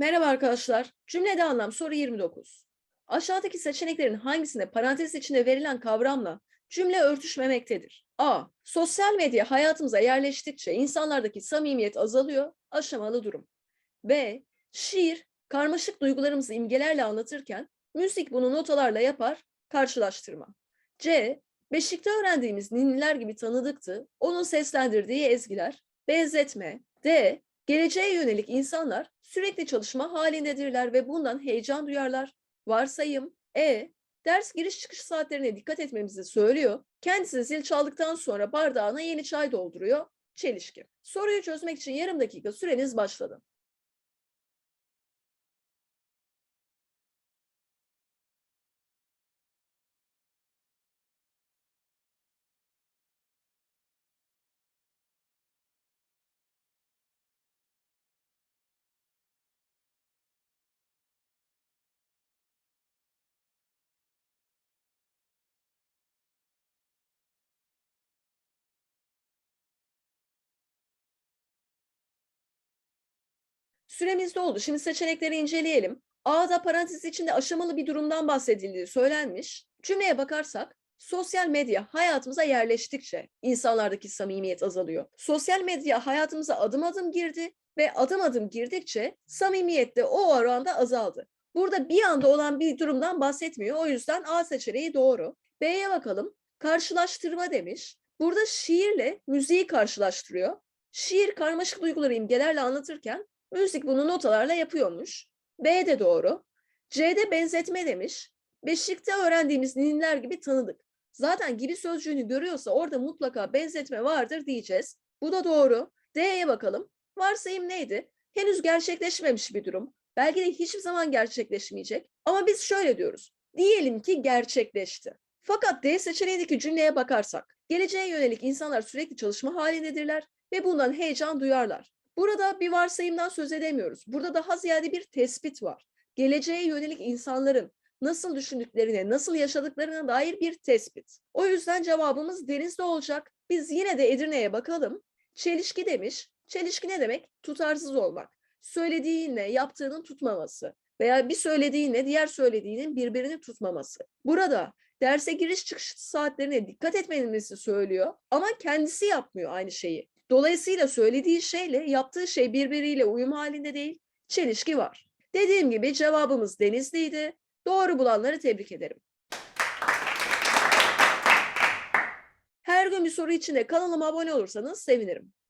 Merhaba arkadaşlar. Cümlede anlam soru 29. Aşağıdaki seçeneklerin hangisinde parantez içinde verilen kavramla cümle örtüşmemektedir? A. Sosyal medya hayatımıza yerleştikçe insanlardaki samimiyet azalıyor, aşamalı durum. B. Şiir, karmaşık duygularımızı imgelerle anlatırken, müzik bunu notalarla yapar, karşılaştırma. C. Beşikte öğrendiğimiz ninniler gibi tanıdıktı, onun seslendirdiği ezgiler, benzetme. D. Geleceğe yönelik insanlar sürekli çalışma halindedirler ve bundan heyecan duyarlar. Varsayım E. Ders giriş çıkış saatlerine dikkat etmemizi söylüyor. Kendisi zil çaldıktan sonra bardağına yeni çay dolduruyor. Çelişki. Soruyu çözmek için yarım dakika süreniz başladı. Süremiz doldu. Şimdi seçenekleri inceleyelim. A'da parantez içinde aşamalı bir durumdan bahsedildiği söylenmiş. Cümleye bakarsak sosyal medya hayatımıza yerleştikçe insanlardaki samimiyet azalıyor. Sosyal medya hayatımıza adım adım girdi ve adım adım girdikçe samimiyet de o oranda azaldı. Burada bir anda olan bir durumdan bahsetmiyor. O yüzden A seçeneği doğru. B'ye bakalım. Karşılaştırma demiş. Burada şiirle müziği karşılaştırıyor. Şiir karmaşık duyguları imgelerle anlatırken Müzik bunu notalarla yapıyormuş. B de doğru. C'de benzetme demiş. Beşikte öğrendiğimiz ninniler gibi tanıdık. Zaten gibi sözcüğünü görüyorsa orada mutlaka benzetme vardır diyeceğiz. Bu da doğru. D'ye bakalım. Varsayım neydi? Henüz gerçekleşmemiş bir durum. Belki de hiçbir zaman gerçekleşmeyecek. Ama biz şöyle diyoruz. Diyelim ki gerçekleşti. Fakat D seçeneğindeki cümleye bakarsak, geleceğe yönelik insanlar sürekli çalışma halindedirler ve bundan heyecan duyarlar. Burada bir varsayımdan söz edemiyoruz. Burada daha ziyade bir tespit var. Geleceğe yönelik insanların nasıl düşündüklerine, nasıl yaşadıklarına dair bir tespit. O yüzden cevabımız denizde olacak. Biz yine de Edirne'ye bakalım. Çelişki demiş. Çelişki ne demek? Tutarsız olmak. Söylediğinle yaptığının tutmaması veya bir söylediğinle diğer söylediğinin birbirini tutmaması. Burada derse giriş çıkış saatlerine dikkat etmemizi söylüyor ama kendisi yapmıyor aynı şeyi. Dolayısıyla söylediği şeyle yaptığı şey birbiriyle uyum halinde değil, çelişki var. Dediğim gibi cevabımız Denizli'ydi. Doğru bulanları tebrik ederim. Her gün bir soru için de kanalıma abone olursanız sevinirim.